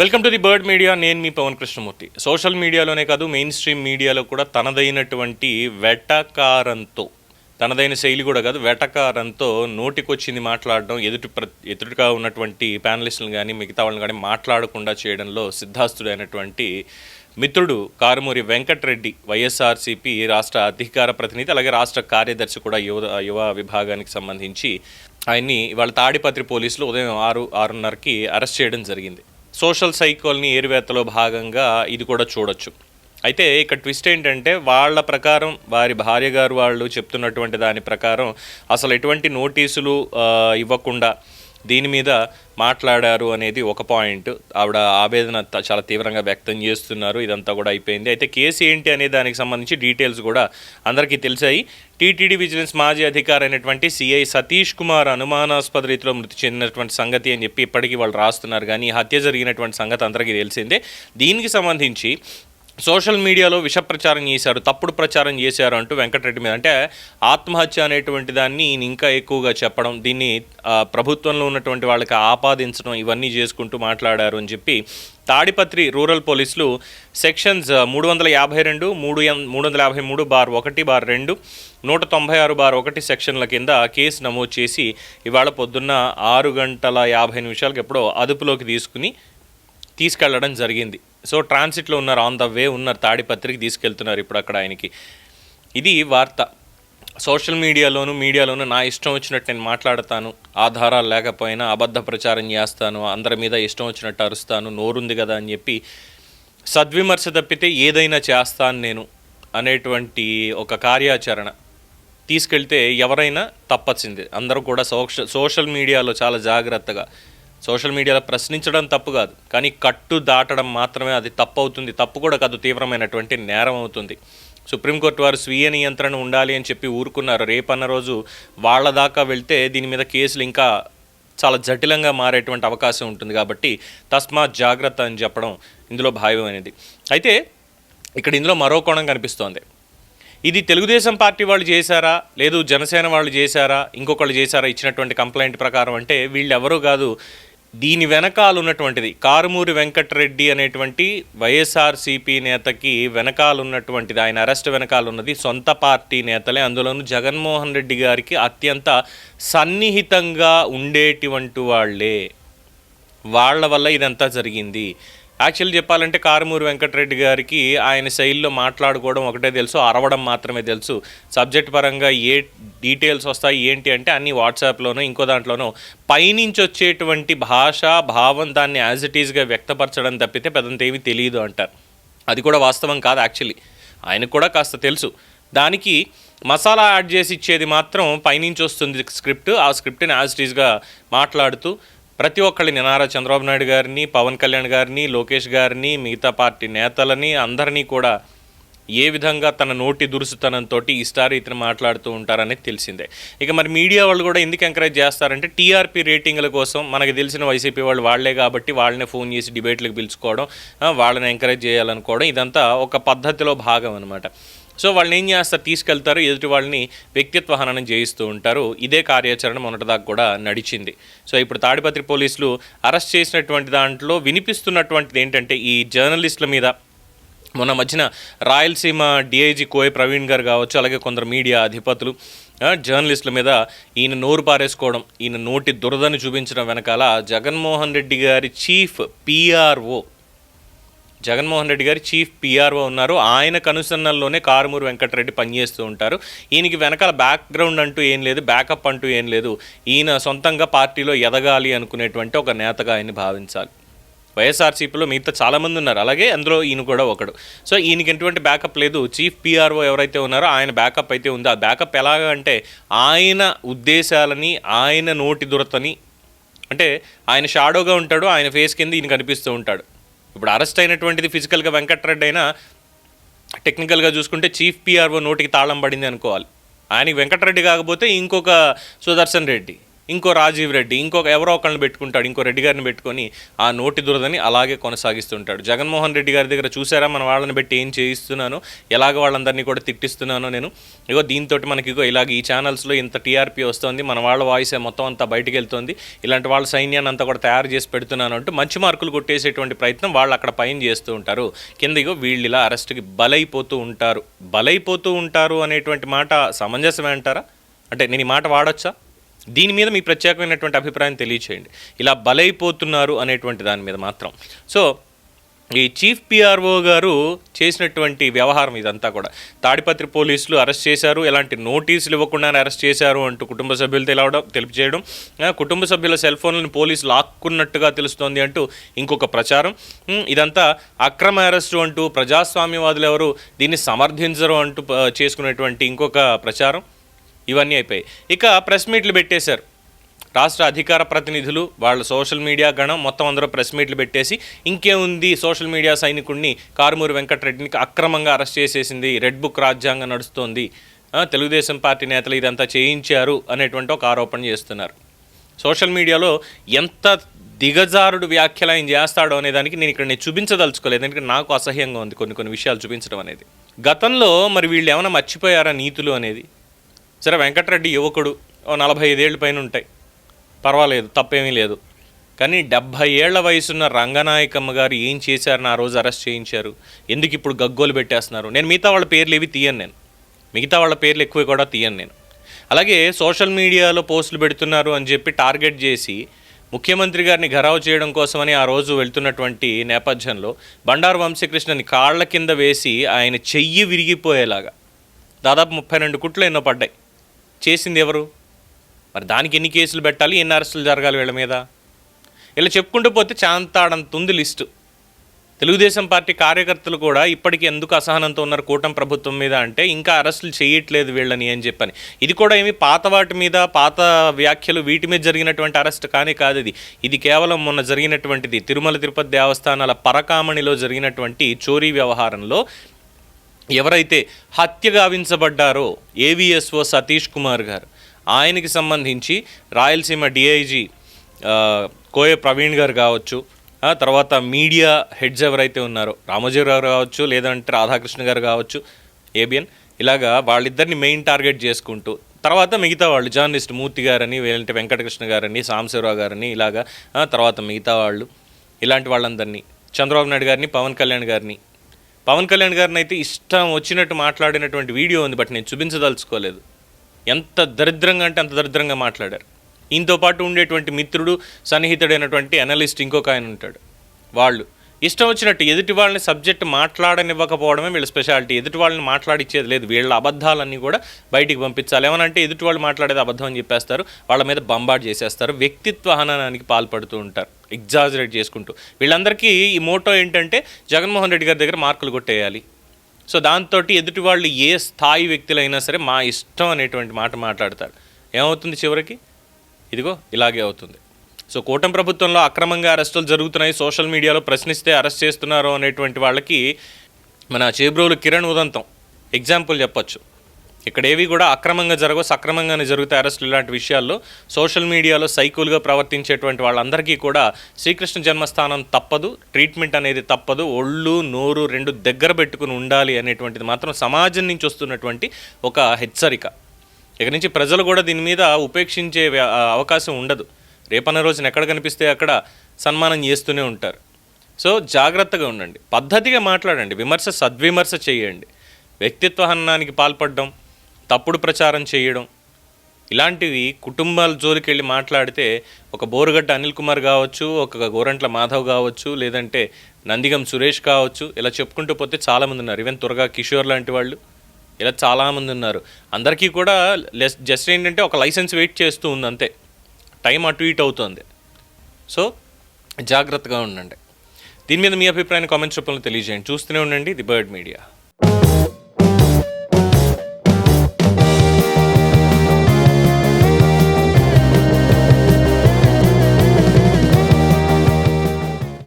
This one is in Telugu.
Welcome to the bird media నేను మీ పవన్ కృష్ణమూర్తి. సోషల్ మీడియాలోనే కాదు మెయిన్ స్ట్రీమ్ మీడియాలో కూడా తనదైనటువంటి వెటకారంతో తనదైన శైలి కూడా కాదు వెటకారంతో నోటికొచ్చింది మాట్లాడడం ఎదుటి ప్ర ఎదుటిగా ఉన్నటువంటి ప్యానలిస్టులను కానీ మిగతా వాళ్ళని కానీ మాట్లాడకుండా చేయడంలో సిద్ధాస్తుడైనటువంటి మిత్రుడు కారుమూరి వెంకటరెడ్డి వైఎస్ఆర్సీపీ రాష్ట్ర అధికార ప్రతినిధి అలాగే రాష్ట్ర కార్యదర్శి కూడా యువ యువ విభాగానికి సంబంధించి ఆయన్ని వాళ్ళ తాడిపత్రి పోలీసులు ఉదయం ఆరు ఆరున్నరకి అరెస్ట్ చేయడం జరిగింది. సోషల్ సైకోల్ని ఏరువేతలో భాగంగా ఇది కూడా చూడొచ్చు. అయితే ఇక్కడ ట్విస్ట్ ఏంటంటే వాళ్ళ ప్రకారం వారి భార్య గారు వాళ్ళు చెప్తున్నటువంటి దాని ప్రకారం అసలు ఎటువంటి నోటీసులు ఇవ్వకుండా దీని మీద మాట్లాడారు అనేది ఒక పాయింట్. ఆవిడ ఆవేదన చాలా తీవ్రంగా వ్యక్తం చేస్తున్నారు. ఇదంతా కూడా అయిపోయింది. అయితే కేసు ఏంటి అనే దానికి సంబంధించి డీటెయిల్స్ కూడా అందరికీ తెలిసాయి. టీటీడీ విజిలెన్స్ మాజీ అధికారి అయినటువంటి సిఐ సతీష్ కుమార్ అనుమానాస్పద రీతిలో మృతి చెందినటువంటి సంగతి అని చెప్పి ఇప్పటికీ వాళ్ళు రాస్తున్నారు. కానీ హత్య జరిగినటువంటి సంగతి అందరికీ తెలిసిందే. దీనికి సంబంధించి సోషల్ మీడియాలో విష ప్రచారం చేశారు తప్పుడు ప్రచారం చేశారు అంటూ వెంకటరెడ్డి మీద. అంటే ఆత్మహత్య అనేటువంటి దాన్ని ఈయన ఇంకా ఎక్కువగా చెప్పడం దీన్ని ప్రభుత్వంలో ఉన్నటువంటి వాళ్ళకి ఆపాదించడం ఇవన్నీ చేసుకుంటూ మాట్లాడారు అని చెప్పి తాడిపత్రి రూరల్ పోలీసులు సెక్షన్స్ మూడు వందల యాభై రెండు మూడు ఎం- మూడు వందల యాభై మూడు బార్ ఒకటి బార్ రెండు నూట తొంభై ఆరు బార్ ఒకటి సెక్షన్ల కింద కేసు నమోదు చేసి ఇవాళ పొద్దున్న ఆరు గంటల యాభై నిమిషాలకు ఎప్పుడో అదుపులోకి తీసుకుని తీసుకెళ్ళడం జరిగింది. సో ట్రాన్సిట్లో ఉన్నారు ఆన్ ద వే ఉన్నారు తాడిపత్రికి తీసుకెళ్తున్నారు ఇప్పుడు అక్కడ ఆయనకి. ఇది వార్త. సోషల్ మీడియాలోను మీడియాలోను నా ఇష్టం వచ్చినట్టు నేను మాట్లాడతాను ఆధారాలు లేకపోయినా అబద్ధ ప్రచారం చేస్తాను అందరి మీద ఇష్టం వచ్చినట్టు అరుస్తాను నోరుంది కదా అని చెప్పి సద్విమర్శ తప్పితే ఏదైనా చేస్తాను నేను అనేటువంటి ఒక కార్యాచరణ తీసుకెళ్తే ఎవరైనా తప్పచ్చింది. అందరూ కూడా సోష సోషల్ మీడియాలో చాలా జాగ్రత్తగా సోషల్ మీడియాలో ప్రశ్నించడం తప్పు కాదు. కానీ కట్టు దాటడం మాత్రమే అది తప్పు అవుతుంది తప్పు కూడా కాదు తీవ్రమైనటువంటి నేరం అవుతుంది. సుప్రీంకోర్టు వారు స్వీయ నియంత్రణ ఉండాలి అని చెప్పి ఊరుకున్నారు. రేపన్న రోజు వాళ్ళ దాకా వెళ్తే దీని మీద కేసులు ఇంకా చాలా జటిలంగా మారేటువంటి అవకాశం ఉంటుంది కాబట్టి తస్మాత్ జాగ్రత్త అని చెప్పడం ఇందులో భావ్యమైనది. అయితే ఇక్కడ ఇందులో మరో కోణం కనిపిస్తోంది. ఇది తెలుగుదేశం పార్టీ వాళ్ళు చేశారా? లేదు జనసేన వాళ్ళు చేశారా? ఇంకొకళ్ళు చేశారా? ఇచ్చినటువంటి కంప్లైంట్ ప్రకారం అంటే వీళ్ళు కాదు దీని వెనకాల ఉన్నటువంటిది. కారుమూరి వెంకటరెడ్డి అనేటువంటి వైఎస్ఆర్సీపీ నేతకి వెనకాల ఉన్నటువంటిది. ఆయన అరెస్ట్ వెనకాల ఉన్నది. సొంత పార్టీ నేతలే. అందులోనూ జగన్మోహన్ రెడ్డి గారికి అత్యంత సన్నిహితంగా ఉండేటువంటి వాళ్ళే. వాళ్ళ వల్ల ఇదంతా జరిగింది. యాక్చువల్లీ చెప్పాలంటే కారుమూరి వెంకటరెడ్డి గారికి ఆయన శైలిలో మాట్లాడుకోవడం ఒకటే తెలుసు అరవడం మాత్రమే తెలుసు. సబ్జెక్ట్ పరంగా ఏ డీటెయిల్స్ వస్తాయి ఏంటి అంటే అన్ని వాట్సాప్లోనో ఇంకో దాంట్లోనో పైనుంచి వచ్చేటువంటి భాష భావం దాన్ని యాజ్ ఇట్ ఈస్గా వ్యక్తపరచడం తప్పితే పెద్దంత ఏమీ తెలియదు అంటారు. అది కూడా వాస్తవం కాదు యాక్చువల్లీ. ఆయనకు కూడా కాస్త తెలుసు. దానికి మసాలా యాడ్ చేసి ఇచ్చేది మాత్రం పైనుంచి వస్తుంది స్క్రిప్ట్. ఆ స్క్రిప్ట్ని యాజ్ ఇట్ ఈస్గా మాట్లాడుతూ ప్రతి ఒక్కళ్ళని నారా చంద్రబాబు నాయుడు గారిని పవన్ కళ్యాణ్ గారిని లోకేష్ గారిని మిగతా పార్టీ నేతలని అందరినీ కూడా ఏ విధంగా తన నోటి దురుసుతనంతో ఇష్టారీతిని మాట్లాడుతూ ఉంటారనేది తెలిసిందే. ఇక మరి మీడియా వాళ్ళు కూడా ఎందుకు ఎంకరేజ్ చేస్తారంటే టీఆర్పీ రేటింగ్ల కోసం మనకి తెలిసిన వైసీపీ వాళ్ళు వాళ్ళే కాబట్టి వాళ్ళనే ఫోన్ చేసి డిబేట్లకు పిలుచుకోవడం వాళ్ళని ఎంకరేజ్ చేయాలనుకోవడం ఇదంతా ఒక పద్ధతిలో భాగం అనమాట సో వాళ్ళని ఏం చేస్తారు? తీసుకెళ్తారు. ఎదుటి వాళ్ళని వ్యక్తిత్వ హననం చేయిస్తూ ఉంటారు. ఇదే కార్యాచరణ మొన్నటిదాకా కూడా నడిచింది. సో ఇప్పుడు తాడిపత్రి పోలీసులు అరెస్ట్ చేసినటువంటి దాంట్లో వినిపిస్తున్నటువంటిది ఏంటంటే ఈ జర్నలిస్టుల మీద మొన్న మధ్యన రాయలసీమ డిఐజీ కోయ ప్రవీణ్ గారు కావచ్చు అలాగే కొందరు మీడియా అధిపతులు జర్నలిస్టుల మీద ఈయన నోరు పారేసుకోవడం ఈయన నోటి దురదని చూపించడం వెనకాల జగన్మోహన్ రెడ్డి గారి చీఫ్ పిఆర్ఓ జగన్మోహన్ రెడ్డి గారి చీఫ్ పిఆర్ఓ ఉన్నారు. ఆయన కనుసన్నల్లోనే కారుమూరు వెంకటరెడ్డి పనిచేస్తూ ఉంటారు. ఈయనకి వెనకాల బ్యాక్గ్రౌండ్ అంటూ ఏం లేదు బ్యాకప్ అంటూ ఏం లేదు. ఈయన సొంతంగా పార్టీలో ఎదగాలి అనుకునేటువంటి ఒక నేతగా ఆయన్ని భావించాలి. వైఎస్ఆర్సీపీలో మిగతా చాలామంది ఉన్నారు. అలాగే అందులో ఈయన కూడా ఒకడు. సో ఈయనకి ఎటువంటి బ్యాకప్ లేదు. చీఫ్ పిఆర్ఓ ఎవరైతే ఉన్నారో ఆయన బ్యాకప్ అయితే ఉందో. ఆ బ్యాకప్ ఎలాగ అంటే ఆయన ఉద్దేశాలని ఆయన నోటి దురతని అంటే ఆయన షాడోగా ఉంటాడు. ఆయన ఫేస్ కింద ఈయన కనిపిస్తూ ఉంటాడు. ఇప్పుడు అరెస్ట్ అయినటువంటిది ఫిజికల్గా వెంకట్రెడ్డి అయినా టెక్నికల్గా చూసుకుంటే చీఫ్ పిఆర్ఓ నోటికి తాళం పడింది అనుకోవాలి. ఆయనకి వెంకటరెడ్డి కాకపోతే ఇంకొక సుదర్శన్ రెడ్డి. ఇంకో రాజీవ్ రెడ్డి ఇంకొక ఎవరో ఒకళ్ళని పెట్టుకుంటాడు ఇంకో రెడ్డి గారిని పెట్టుకొని ఆ నోటి దురదని అలాగే కొనసాగిస్తుంటాడు. జగన్మోహన్ రెడ్డి గారి దగ్గర చూసారా? మన వాళ్ళని పెట్టి ఏం చేయిస్తున్నాను ఎలాగ వాళ్ళందరినీ కూడా తిట్టిస్తున్నానో నేను. ఇగో దీంతో మనకి ఇగో ఇలాగ ఈ ఛానల్స్లో ఇంత టీఆర్పీ వస్తుంది మన వాళ్ళ వాయిస్ మొత్తం అంతా బయటికి వెళ్తుంది ఇలాంటి వాళ్ళ సైన్యాన్ని అంతా కూడా తయారు చేసి పెడుతున్నాను అంటూ మంచి మార్కులు కొట్టేసేటువంటి ప్రయత్నం వాళ్ళు అక్కడ పైన చేస్తూ ఉంటారు. కింద ఇగో వీళ్ళు ఇలా అరెస్ట్కి బలైపోతూ ఉంటారు. బలైపోతూ ఉంటారు అనేటువంటి మాట సమంజసమే అంటారా? అంటే నేను ఈ మాట వాడొచ్చా? దీని మీద మీ ప్రత్యేకమైనటువంటి అభిప్రాయం తెలియచేయండి. ఇలా బలైపోతున్నారు అనేటువంటి దాని మీద మాత్రం. సో ఈ చీఫ్ పిఆర్ఓ గారు చేసినటువంటి వ్యవహారం ఇదంతా కూడా. తాడిపత్రి పోలీసులు అరెస్ట్ చేశారు. ఎలాంటి నోటీసులు ఇవ్వకుండానే అరెస్ట్ చేశారు అంటూ కుటుంబ సభ్యులు తెలవడం తెలిపి చేయడం. కుటుంబ సభ్యుల సెల్ ఫోన్లను పోలీసులు లాక్కున్నట్టుగా తెలుస్తోంది అంటూ ఇంకొక ప్రచారం. ఇదంతా అక్రమ అరెస్టు అంటూ ప్రజాస్వామ్యవాదులు ఎవరు దీన్ని సమర్థించరు అంటూ చేసుకునేటువంటి ఇంకొక ప్రచారం. ఇవన్నీ అయిపోయాయి. ఇక ప్రెస్ మీట్లు పెట్టేశారు. రాష్ట్ర అధికార ప్రతినిధులు వాళ్ళ సోషల్ మీడియా గణం మొత్తం అందరూ ప్రెస్ మీట్లు పెట్టేసి ఇంకేముంది సోషల్ మీడియా సైనికుడిని కారుమూరి వెంకటరెడ్డిని అక్రమంగా అరెస్ట్ చేసేసింది రెడ్ బుక్ రాజ్యాంగం నడుస్తోంది. తెలుగుదేశం పార్టీ నేతలు ఇదంతా చేయించారు అనేటువంటి ఒక ఆరోపణ చేస్తున్నారు. సోషల్ మీడియాలో ఎంత దిగజారుడు వ్యాఖ్యలు ఆయన చేస్తాడో అనే దానికి నేను ఇక్కడ నేను చూపించదలుచుకోలేదు. ఎందుకంటే నాకు అసహ్యంగా ఉంది కొన్ని కొన్ని విషయాలు చూపించడం అనేది. గతంలో మరి వీళ్ళు ఏమైనా మర్చిపోయారా నీతులు అనేది? సరే వెంకటరెడ్డి యువకుడు. ఓ నలభై ఐదేళ్ళ పైన ఉంటాయి పర్వాలేదు తప్పేమీ లేదు. కానీ డెబ్భై ఏళ్ళ వయసున్న రంగనాయకమ్మ గారు ఏం చేశారని ఆ రోజు అరెస్ట్ చేయించారు. ఎందుకు ఇప్పుడు గగ్గోలు పెట్టేస్తున్నారు? నేను మిగతా వాళ్ళ పేర్లు ఏవి తీయను నేను. మిగతా వాళ్ళ పేర్లు ఎక్కువ కూడా తీయను నేను. అలాగే సోషల్ మీడియాలో పోస్టులు పెడుతున్నారు అని చెప్పి టార్గెట్ చేసి ముఖ్యమంత్రి గారిని ఘరావు చేయడం కోసమని ఆ రోజు వెళ్తున్నటువంటి నేపథ్యంలో బండారు వంశీకృష్ణని కాళ్ళ కింద వేసి ఆయన చెయ్యి విరిగిపోయేలాగా దాదాపు ముప్పై రెండు కుట్లు ఎన్నో పడ్డాయి. చేసింది ఎవరు? మరి దానికి ఎన్ని కేసులు పెట్టాలి ఎన్ని అరెస్టులు జరగాలి వీళ్ళ మీద? ఇలా చెప్పుకుంటూ పోతే చాంతాడంత ఉంది లిస్టు. తెలుగుదేశం పార్టీ కార్యకర్తలు కూడా ఇప్పటికీ ఎందుకు అసహనంతో ఉన్నారు కూటమి ప్రభుత్వం మీద అంటే ఇంకా అరెస్టులు చేయట్లేదు వీళ్ళని అని చెప్పని. ఇది కూడా ఏమి పాత వాటి మీద పాత వ్యాఖ్యలు వీటి మీద జరిగినటువంటి అరెస్ట్ కానీ కాదు ఇది. ఇది కేవలం మొన్న జరిగినటువంటిది. తిరుమల తిరుపతి దేవస్థానాల పరకామణిలో జరిగినటువంటి చోరీ వ్యవహారంలో ఎవరైతే హత్య గావించబడ్డారో ఏవిఎస్ఓ సతీష్ కుమార్ గారు ఆయనకి సంబంధించి రాయలసీమ డిఐజీ కోయ ప్రవీణ్ గారు కావచ్చు తర్వాత మీడియా హెడ్స్ ఎవరైతే ఉన్నారో రామోజీ గారు కావచ్చు లేదంటే రాధాకృష్ణ గారు కావచ్చు ఏబిఎన్ ఇలాగా వాళ్ళిద్దరిని మెయిన్ టార్గెట్ చేసుకుంటూ తర్వాత మిగతా వాళ్ళు జర్నలిస్ట్ మూర్తి గారని లేదంటే వెంకటకృష్ణ గారని సాంశివరావు గారని ఇలాగా తర్వాత మిగతా వాళ్ళు ఇలాంటి వాళ్ళందరినీ చంద్రబాబు నాయుడు గారిని పవన్ కళ్యాణ్ గారిని పవన్ కళ్యాణ్ గారిని అయితే ఇష్టం వచ్చినట్టు మాట్లాడినటువంటి వీడియో ఉంది బట్ నేను చూపించదలుచుకోలేదు. ఎంత దరిద్రంగా అంటే అంత దరిద్రంగా మాట్లాడారు. ఈయనతో పాటు ఉండేటువంటి మిత్రుడు సన్నిహితుడైనటువంటి అనలిస్ట్ ఇంకొక ఆయన ఉంటాడు. వాళ్ళు ఇష్టం వచ్చినట్టు ఎదుటి వాళ్ళని సబ్జెక్ట్ మాట్లాడనివ్వకపోవడమే వీళ్ళ స్పెషాలిటీ. ఎదుటి వాళ్ళని మాట్లాడిచ్చేది లేదు. వీళ్ళ అబద్ధాలన్నీ కూడా బయటికి పంపించాలి. ఏమనంటే ఎదుటి వాళ్ళు మాట్లాడేది అబద్ధం అని చెప్పేస్తారు. వాళ్ళ మీద బంబాట్ చేసేస్తారు. వ్యక్తిత్వ హననానికి పాల్పడుతూ ఉంటారు. ఎగ్జాజరేట్ చేసుకుంటూ. వీళ్ళందరికీ ఈ మోటో ఏంటంటే జగన్మోహన్ రెడ్డి గారి దగ్గర మార్కులు కొట్టేయాలి. సో దాంతో ఎదుటి వాళ్ళు ఏ స్థాయి వ్యక్తులైనా సరే మా ఇష్టం అనేటువంటి మాట మాట్లాడతారు. ఏమవుతుంది చివరికి? ఇదిగో ఇలాగే అవుతుంది. సో కూటమి ప్రభుత్వంలో అక్రమంగా అరెస్టులు జరుగుతున్నాయి. సోషల్ మీడియాలో ప్రశ్నిస్తే అరెస్ట్ చేస్తున్నారు అనేటువంటి వాళ్ళకి మన చేబ్రోలు కిరణ్ ఉదంతం ఎగ్జాంపుల్ చెప్పొచ్చు. ఇక్కడ ఏవి కూడా అక్రమంగా జరగవు సక్రమంగానే జరుగుతాయి అరెస్టులు ఇలాంటి విషయాల్లో. సోషల్ మీడియాలో సైకులుగా ప్రవర్తించేటువంటి వాళ్ళందరికీ కూడా శ్రీకృష్ణ జన్మస్థానం తప్పదు ట్రీట్మెంట్ అనేది తప్పదు ఒళ్ళు నోరు రెండు దగ్గర పెట్టుకుని ఉండాలి అనేటువంటిది మాత్రం సమాజం నుంచి వస్తున్నటువంటి ఒక హెచ్చరిక. ఇక నుంచి ప్రజలు కూడా దీని మీద ఉపేక్షించే అవకాశం ఉండదు. రేపన్న రోజున ఎక్కడ కనిపిస్తే అక్కడ సన్మానం చేస్తూనే ఉంటారు. సో జాగ్రత్తగా ఉండండి. పద్ధతిగా మాట్లాడండి. విమర్శ సద్విమర్శ చేయండి. వ్యక్తిత్వ హననానికి పాల్పడడం తప్పుడు ప్రచారం చేయడం ఇలాంటివి కుటుంబాల జోలికి వెళ్ళి మాట్లాడితే ఒక బోరుగడ్డ అనిల్ కుమార్ కావచ్చు ఒక గోరంట్ల మాధవ్ కావచ్చు లేదంటే నందిగం సురేష్ కావచ్చు ఇలా చెప్పుకుంటూ పోతే చాలామంది ఉన్నారు ఈవెన్ త్వరగా కిషోర్ లాంటి వాళ్ళు ఇలా చాలామంది ఉన్నారు అందరికీ కూడా లెస్ జస్ట్ ఏంటంటే ఒక లైసెన్స్ వెయిట్ చేస్తూ ఉంది అంతే టైం అటు ఇటు అవుతుంది. సో జాగ్రత్తగా ఉండండి. దీని మీద మీ అభిప్రాయాన్ని కామెంట్స్ రూపంలో తెలియజేయండి. చూస్తూనే ఉండండి ది బర్డ్ మీడియా.